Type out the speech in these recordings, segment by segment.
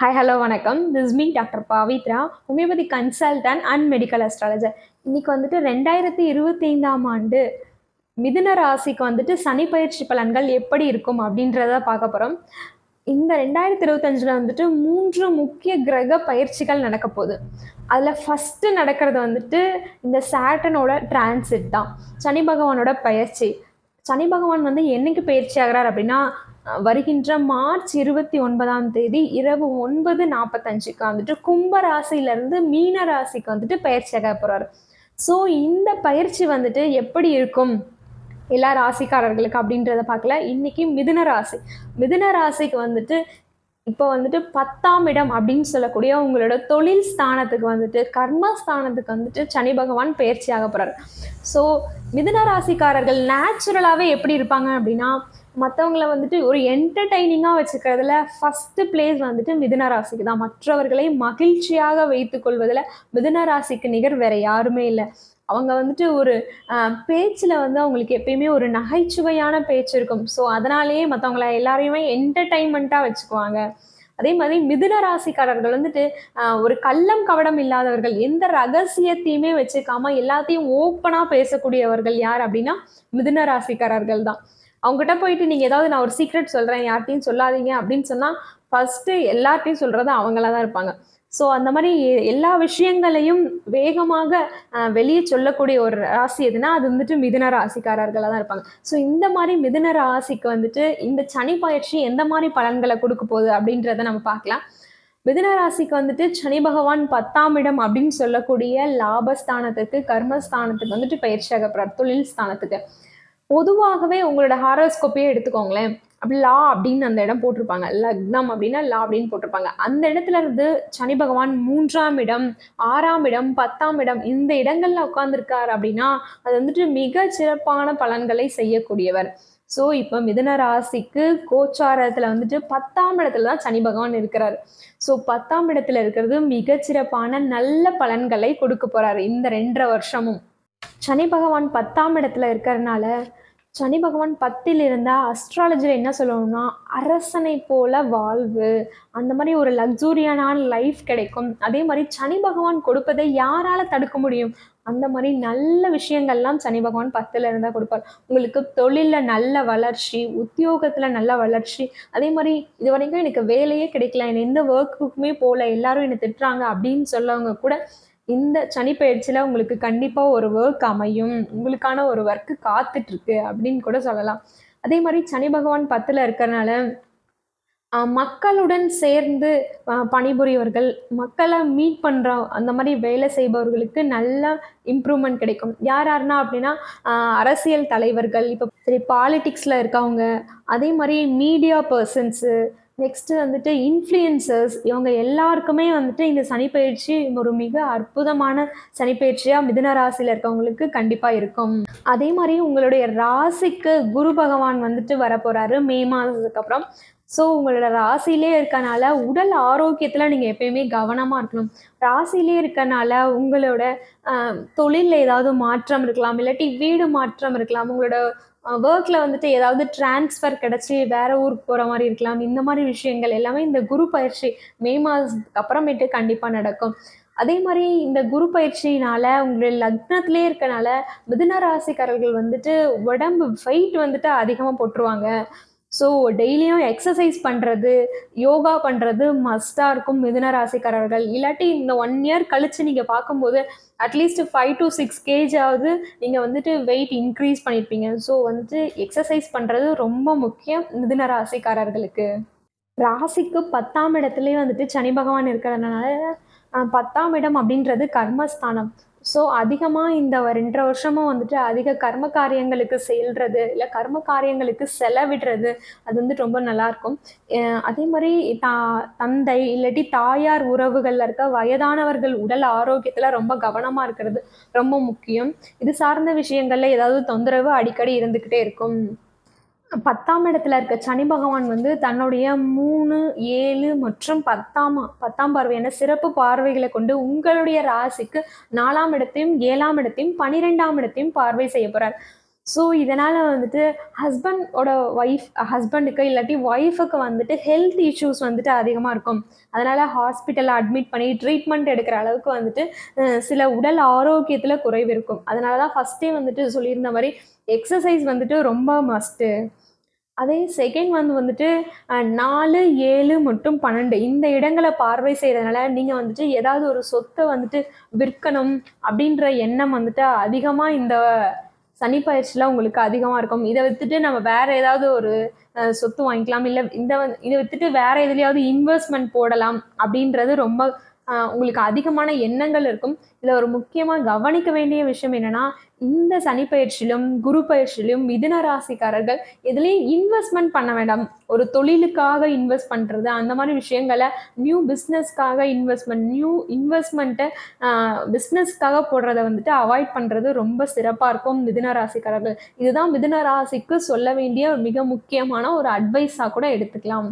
Hi hello வணக்கம். This me doctor Pavithra homeopathy consultant and medical astrologer இன்னைக்கு வந்துட்டு ரெண்டாயிரத்தி இருபத்தைந்தாம் ஆண்டு மிதுன ராசிக்கு வந்துட்டு சனி பயிற்சி பலன்கள் எப்படி இருக்கும் அப்படின்றத பார்க்க போகிறோம் இந்த ரெண்டாயிரத்தி இருபத்தஞ்சில் வந்துட்டு மூன்று முக்கிய கிரக பயிற்சிகள் நடக்க போகுது. அதில் ஃபஸ்ட்டு நடக்கிறது வந்துட்டு இந்த சாட்டனோட டிரான்சிட் தான். சனி பகவானோட பயிற்சி. சனி பகவான் வந்து என்னைக்கு பயிற்சி ஆகிறார் அப்படின்னா வருகின்ற மார்ச் இருபத்தி ஒன்பதாம் தேதி இரவு ஒன்பது நாற்பத்தஞ்சுக்கு வந்துட்டு கும்ப ராசியிலேருந்து மீன ராசிக்கு வந்துட்டு பயிற்சியாக போகிறாரு ஸோ இந்த பயிற்சி வந்துட்டு எப்படி இருக்கும்? எல்லா ராசிக்காரர்களுக்கு அப்படின்றத பார்க்கல. இன்னைக்கு மிதுன ராசி. மிதுன ராசிக்கு வந்துட்டு இப்போ வந்துட்டு பத்தாம் இடம் அப்படின்னு சொல்லக்கூடிய உங்களோட தொழில் ஸ்தானத்துக்கு வந்துட்டு கர்ம ஸ்தானத்துக்கு வந்துட்டு சனி பகவான் பயிற்சியாக போகிறார் ஸோ மிதுனராசிக்காரர்கள் நேச்சுரலாகவே எப்படி இருப்பாங்க அப்படின்னா மற்றவங்கள வந்துட்டு ஒரு என்டர்டைனிங்காக வச்சுக்கிறதுல ஃபஸ்ட்டு பிளேஸ் வந்துட்டு மிதுன ராசிக்கு தான். மற்றவர்களை மகிழ்ச்சியாக வைத்துக்கொள்வதில் மிதுன ராசிக்கு நிகர் வேற யாருமே இல்லை. அவங்க வந்துட்டு ஒரு பேச்சில் வந்து அவங்களுக்கு எப்பயுமே ஒரு நகைச்சுவையான பேச்சு இருக்கும். ஸோ அதனாலேயே மற்றவங்கள எல்லாரையுமே என்டர்டைன்மெண்ட்டாக வச்சுக்குவாங்க. அதே மாதிரி மிதுன ராசிக்காரர்கள் வந்துட்டு ஒரு கள்ளம் கவடம் இல்லாதவர்கள் எந்த ரகசியத்தையுமே வச்சுக்காம எல்லாத்தையும் ஓப்பனாக பேசக்கூடியவர்கள் யார் அப்படின்னா மிதுன ராசிக்காரர்கள் தான். அவங்ககிட்ட போயிட்டு நீங்கள் ஏதாவது நான் ஒரு சீக்ரெட் சொல்கிறேன் யார்ட்டையும் சொல்லாதீங்க அப்படின்னு சொன்னால் ஃபஸ்ட்டு எல்லார்ட்டையும் சொல்கிறது அவங்களா தான் இருப்பாங்க. ஸோ அந்த மாதிரி எ- எல்லா விஷயங்களையும் வேகமாக வெளியே சொல்லக்கூடிய ஒரு ராசி எதுனா அது வந்துட்டு மிதுன ராசிக்காரர்களாக தான் இருப்பாங்க. ஸோ இந்த மாதிரி மிதுன ராசிக்கு வந்துட்டு இந்த சனி பயிற்சி எந்த மாதிரி பலன்களை கொடுக்க போகுது அப்படின்றத நம்ம பார்க்கலாம். மிதுன ராசிக்கு வந்துட்டு சனி பகவான் பத்தாம் இடம் அப்படின்னு சொல்லக்கூடிய லாபஸ்தானத்துக்கு கர்மஸ்தானத்துக்கு வந்துட்டு பயிற்சியாக தொழில் ஸ்தானத்துக்கு. பொதுவாகவே உங்களோட ஹாரோஸ்கோப்பையே எடுத்துக்கோங்களேன். அப்படி லா அப்படின்னு அந்த இடம் போட்டிருப்பாங்க. லக்னம் அப்படின்னா லா அப்படின்னு போட்டிருப்பாங்க. அந்த இடத்துல இருந்து சனி பகவான் மூன்றாம் இடம் ஆறாம் இடம் பத்தாம் இடம் இந்த இடங்கள்ல உட்கார்ந்துருக்கார் அப்படின்னா அது வந்துட்டு மிக சிறப்பான பலன்களை செய்யக்கூடியவர். ஸோ இப்போ மிதன ராசிக்கு கோச்சாரத்தில் வந்துட்டு பத்தாம் இடத்துல தான் சனி பகவான் இருக்கிறார். ஸோ பத்தாம் இடத்துல இருக்கிறது மிகச்சிறப்பான நல்ல பலன்களை கொடுக்க போகிறார் இந்த ரெண்டரை வருஷமும். சனி பகவான் பத்தாம் இடத்துல இருக்கிறதுனால சனி பகவான் பத்தில் இருந்தால் அஸ்ட்ராலஜியில் என்ன சொல்லணும்னா அரசனை போல வாழ்வு. அந்த மாதிரி ஒரு லக்ஸூரியான லைஃப் கிடைக்கும். அதே மாதிரி சனி பகவான் கொடுப்பதை யாரால் தடுக்க முடியும்? அந்த மாதிரி நல்ல விஷயங்கள்லாம் சனி பகவான் பத்தில் இருந்தால் கொடுப்பார். உங்களுக்கு தொழிலில் நல்ல வளர்ச்சி உத்தியோகத்தில் நல்ல வளர்ச்சி அதே மாதிரி இது வரைக்கும் எனக்கு வேலையே கிடைக்கல என்னை எந்த ஒர்க்குக்குமே போகல எல்லாரும் என்னை திட்டுறாங்க அப்படின்னு சொல்லவங்க கூட இந்த சனி பயிற்சியில் உங்களுக்கு கண்டிப்பாக ஒரு ஒர்க் அமையும். உங்களுக்கான ஒரு ஒர்க்கு காத்துட்ருக்கு அப்படின்னு கூட சொல்லலாம். அதே மாதிரி சனி பகவான் பத்தில் இருக்கிறனால மக்களுடன் சேர்ந்து பணிபுரியவர்கள் மக்களை மீட் பண்ணுற அந்த மாதிரி வேலை செய்பவர்களுக்கு நல்ல இம்ப்ரூவ்மெண்ட் கிடைக்கும். யார் யாருன்னா அப்படின்னா அரசியல் தலைவர்கள் இப்போ சரி பாலிட்டிக்ஸில் இருக்கவங்க அதே மாதிரி மீடியா பர்சன்ஸு நெக்ஸ்ட்டு வந்துட்டு இன்ஃப்ளூயன்சர்ஸ் இவங்க எல்லாருக்குமே வந்துட்டு இந்த சனிப்பயிற்சி ஒரு மிக அற்புதமான சனிப்பயிற்சியாக மிதுன ராசியில் இருக்கவங்களுக்கு கண்டிப்பாக இருக்கும். அதே மாதிரி உங்களுடைய ராசிக்கு குரு பகவான் வந்துட்டு வரப்போகிறாரு மே மாதத்துக்கு அப்புறம். ஸோ உங்களோட ராசிலே இருக்கனால உடல் ஆரோக்கியத்தில் நீங்கள் எப்பயுமே கவனமாக இருக்கணும். ராசிலே இருக்கனால உங்களோட தொழிலில் ஏதாவது மாற்றம் இருக்கலாம் இல்லாட்டி வீடு மாற்றம் இருக்கலாம் உங்களோட ஒர்க்கில் வந்துட்டு ஏதாவது டிரான்ஸ்ஃபர் கிடச்சி வேறு ஊருக்கு போகிற மாதிரி இருக்கலாம். இந்த மாதிரி விஷயங்கள் எல்லாமே இந்த குரு பயிற்சி மே மாதத்துக்கு அப்புறமேட்டு கண்டிப்பாக நடக்கும். அதே மாதிரி இந்த குரு பயிற்சினால உங்களுடைய லக்னத்திலே இருக்கனால மிதுன ராசிக்காரர்கள் வந்துட்டு உடம்பு வெயிட் வந்துட்டு அதிகமாக போட்டுருவாங்க. ஸோ டெய்லியும் எக்ஸசைஸ் பண்ணுறது யோகா பண்ணுறது மஸ்ட்டாக இருக்கும் மிதுன ராசிக்காரர்கள். இல்லாட்டி இந்த ஒன் இயர் கழித்து நீங்கள் பார்க்கும்போது at least five to six கேஜாவது நீங்கள் வந்துட்டு வெயிட் இன்க்ரீஸ் பண்ணியிருப்பீங்க ஸோ வந்துட்டு எக்ஸசைஸ் பண்ணுறது ரொம்ப முக்கியம் மிதுன ராசிக்காரர்களுக்கு. ராசிக்கு பத்தாம் இடத்துலேயே வந்துட்டு சனி பகவான் இருக்கிறதுனால பத்தாம் இடம் அப்படின்றது கர்மஸ்தானம். ஸோ அதிகமாக இந்த ரெண்டரை வருஷமும் வந்துட்டு அதிக கர்ம காரியங்களுக்கு செல்றது இல்லை கர்ம காரியங்களுக்கு செலவிடுறது அது வந்து ரொம்ப நல்லாயிருக்கும் அதே மாதிரி தா தந்தை இல்லாட்டி தாயார் உறவுகளில் இருக்க வயதானவர்கள் உடல் ஆரோக்கியத்தில் ரொம்ப கவனமாக இருக்கிறது ரொம்ப முக்கியம். இது சார்ந்த விஷயங்களில் ஏதாவது தொந்தரவு அடிக்கடி இருந்துக்கிட்டே இருக்கும். பத்தாம் இடத்துல இருக்க சனி பகவான் வந்து தன்னுடைய மூணு ஏழு மற்றும் பத்தாம் பத்தாம் பார்வையான சிறப்பு பார்வைகளை கொண்டு உங்களுடைய ராசிக்கு நாலாம் இடத்தையும் ஏழாம் இடத்தையும் பனிரெண்டாம் இடத்தையும் பார்வை செய்ய போறார். ஸோ இதனால் வந்துட்டு ஹஸ்பண்டோட ஒய்ஃப் ஹஸ்பண்டுக்கு இல்லாட்டி ஒய்ஃபுக்கு வந்துட்டு ஹெல்த் இஷ்யூஸ் வந்துட்டு அதிகமாக இருக்கும். அதனால் ஹாஸ்பிட்டலில் அட்மிட் பண்ணி ட்ரீட்மெண்ட் எடுக்கிற அளவுக்கு வந்துட்டு சில உடல் ஆரோக்கியத்தில் குறைவு இருக்கும். அதனால தான் ஃபஸ்ட்டே வந்துட்டு சொல்லியிருந்த மாதிரி எக்ஸசைஸ் வந்துட்டு ரொம்ப மஸ்ட்டு அதே செகண்ட் வந்து வந்துட்டு நாலு ஏழு மற்றும் பன்னெண்டு இந்த இடங்களை பார்வை செய்கிறதுனால நீங்கள் வந்துட்டு ஏதாவது ஒரு சொத்தை வந்துட்டு விற்கணும் அப்படின்ற எண்ணம் வந்துட்டு அதிகமாக இந்த சனி பயிற்சிலாம் உங்களுக்கு அதிகமாக இருக்கும். இதை வித்துட்டு நம்ம வேற ஏதாவது ஒரு சொத்து வாங்கிக்கலாம். இல்லை இந்த இதை வித்துட்டு வேற எதுலையாவது இன்வெஸ்ட்மெண்ட் போடலாம் அப்படின்றது ரொம்ப உங்களுக்கு அதிகமான எண்ணங்கள் இருக்கும். இதில் ஒரு முக்கியமாக கவனிக்க வேண்டிய விஷயம் என்னென்னா இந்த சனி பயிற்சியிலும் குரு பயிற்சியிலும் மிதுன ராசிக்காரர்கள் எதுலேயும் இன்வெஸ்ட்மெண்ட் பண்ண வேண்டாம். ஒரு தொழிலுக்காக இன்வெஸ்ட் பண்ணுறது அந்த மாதிரி விஷயங்களை நியூ பிஸ்னஸ்க்காக இன்வெஸ்ட்மெண்ட் நியூ இன்வெஸ்ட்மெண்ட்டை பிஸ்னஸ்க்காக போடுறத வந்துட்டு அவாய்ட் பண்ணுறது ரொம்ப சிறப்பாக இருக்கும் மிதுன ராசிக்காரர்கள். இதுதான் மிதுன ராசிக்கு சொல்ல வேண்டிய மிக முக்கியமான ஒரு அட்வைஸாக கூட எடுத்துக்கலாம்.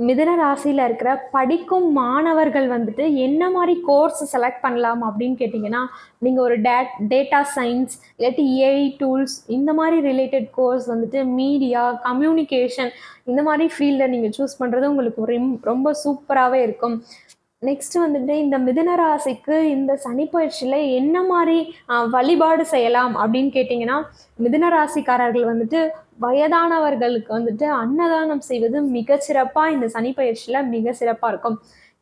மிதுன ராசியில் இருக்கிற படிக்கும் மாணவர்கள் வந்துட்டு என்ன மாதிரி கோர்ஸ் செலக்ட் பண்ணலாம் அப்படின்னு கேட்டிங்கன்னா நீங்கள் ஒரு டேட் டேட்டா சயின்ஸ் இல்லாட்டி ஏஐ டூல்ஸ் இந்த மாதிரி ரிலேட்டட் கோர்ஸ் வந்துட்டு மீடியா கம்யூனிகேஷன் இந்த மாதிரி ஃபீல்டில் நீங்கள் சூஸ் பண்ணுறது உங்களுக்கு ரிம் ரொம்ப சூப்பராகவே இருக்கும். நெக்ஸ்ட் வந்துட்டு இந்த மிதுன ராசிக்கு இந்த சனிப்பயிற்சியில் என்ன மாதிரி வழிபாடு செய்யலாம் அப்படின்னு கேட்டிங்கன்னா மிதுன ராசிக்காரர்கள் வந்துட்டு வயதானவர்களுக்கு வந்துட்டு அன்னதானம் செய்வது மிகச்சிறப்பாக இந்த சனி பயிற்சியில் மிக சிறப்பாக இருக்கும்.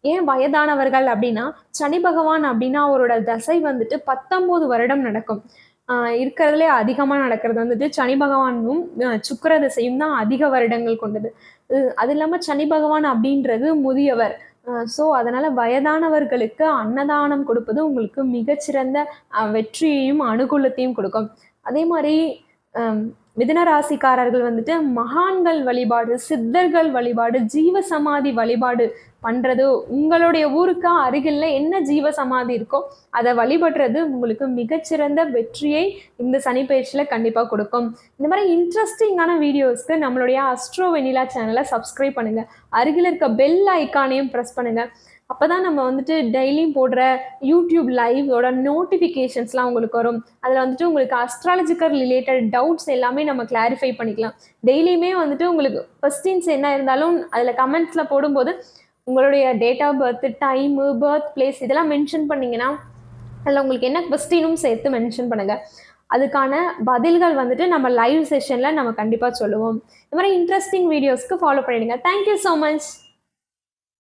ஏன் வயதானவர்கள் அப்படின்னா சனி பகவான் அப்படின்னா அவரோட தசை வந்துட்டு பத்தொம்போது வருடம் நடக்கும். ஆஹ் இருக்கிறதுலே அதிகமாக நடக்கிறது வந்துட்டு சனி பகவானும் சுக்கர சுக்கிர திசையும் தான் அதிக வருடங்கள் கொண்டது. அது இல்லாமல் சனி பகவான் அப்படின்றது முதியவர். ஸோ அதனால் வயதானவர்களுக்கு அன்னதானம் கொடுப்பது உங்களுக்கு மிகச்சிறந்த வெற்றியையும் அனுகூலத்தையும் கொடுக்கும். அதே மாதிரி மிதுன ராசிக்காரர்கள் வந்துட்டு மகான்கள் வழிபாடு சித்தர்கள் வழிபாடு ஜீவ சமாதி வழிபாடு பண்ணுறது உங்களுடைய ஊருக்கு அருகில் என்ன ஜீவ சமாதி இருக்கோ அதை வழிபடுறது உங்களுக்கு மிகச்சிறந்த வெற்றியை இந்த சனிப்பயிற்சியில் கண்டிப்பாக கொடுக்கும். இந்த மாதிரி இன்ட்ரெஸ்டிங்கான வீடியோஸ்க்கு நம்மளுடைய அஸ்ட்ரோ வெனிலா சேனலை சப்ஸ்கிரைப் பண்ணுங்கள் அருகில் இருக்க பெல் ஐக்கானையும் ப்ரெஸ் பண்ணுங்கள் அப்போ தான் நம்ம வந்துட்டு டெய்லியும் போடுற யூடியூப் லைவோட நோட்டிஃபிகேஷன்ஸ்லாம் உங்களுக்கு வரும். அதில் வந்துட்டு உங்களுக்கு அஸ்ட்ராலஜிக்கல் ரிலேட்டட் டவுட்ஸ் எல்லாமே நம்ம கிளாரிஃபை பண்ணிக்கலாம். டெய்லியுமே வந்துட்டு உங்களுக்கு கொஸ்டின்ஸ் என்ன இருந்தாலும் அதில் கமெண்ட்ஸில் போடும்போது உங்களுடைய date of birth time birth place இதெல்லாம் மென்ஷன் பண்ணிங்கன்னா அதில் உங்களுக்கு என்ன கொஸ்டினும் சேர்த்து மென்ஷன் பண்ணுங்கள் அதுக்கான பதில்கள் வந்துட்டு நம்ம லைவ் செஷனில் நம்ம கண்டிப்பாக சொல்லுவோம். இந்த மாதிரி இன்ட்ரெஸ்டிங் வீடியோஸ்க்கு ஃபாலோ பண்ணிடுங்க. Thank you so much